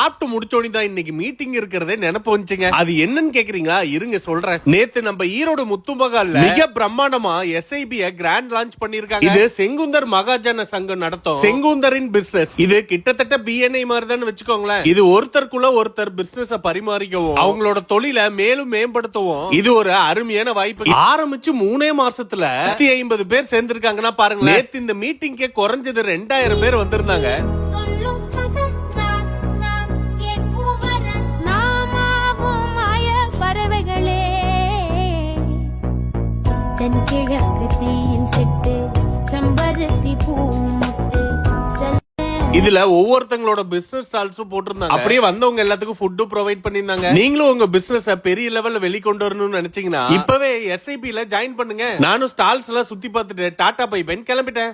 சாப்பிட்டு முடிச்சோனி தான் இன்னைக்கு மீட்டிங் இருக்கிறதே நினைப்பு வந்துச்சுங்க. அது என்னன்னு கேக்குறீங்களா? இருங்க சொல்றேன். நேத்து நம்ம ஈரோடு முத்துமகால்ல மிக பிரம்மாண்டமா எஸ்ஐபி கிராண்ட் லான்ச் பண்ணிருக்காங்க இது செங்குந்தர் மகாஜன சங்கம் நடத்தும். செங்குந்தரின் பிசினஸ் இது கிட்டத்தட்ட பிஎன்ஐ மாதிரி தான் வச்சுக்கோங்களேன். இது ஒருத்தருக்குள்ள ஒருத்தர் பிசினஸ் பரிமாறிக்கவும். அவங்களோட தொழிலை மேலும் மேம்படுத்தவும். இது ஒரு அருமையான வாய்ப்பு. ஆரம்பிச்சு மூணே மாசத்துல ஐம்பது பேர் சேர்ந்திருக்காங்கன்னா பாருங்க நேத்து இந்த மீட்டிங்கே குறைஞ்சது ரெண்டாயிரம் பேர் வந்திருந்தாங்க. தென்கிழக்கு தீயின் சிட்டு செம்பருத்தி பூ முட்டு செல்ல இதுல ஒவ்வொருத்தங்களோட பிசினஸ் ஸ்டால்ஸும் போட்டிருந்தாங்க. அப்படியே வந்தவங்க எல்லாத்துக்கும் ஃபுட்டு ப்ரொவைட் பண்ணிருந்தாங்க நீங்களும் உங்க பிசினஸ் பெரிய லெவல்ல வெளிக்கொண்டு வரணும்னு நினைச்சீங்கன்னா இப்பவே எஸ்ஐபி ல ஜாயின் பண்ணுங்க. நானும் ஸ்டால்ஸ் எல்லாம் சுத்தி பார்த்துட்டு டாடா பை பென் கிளம்பிட்டேன்.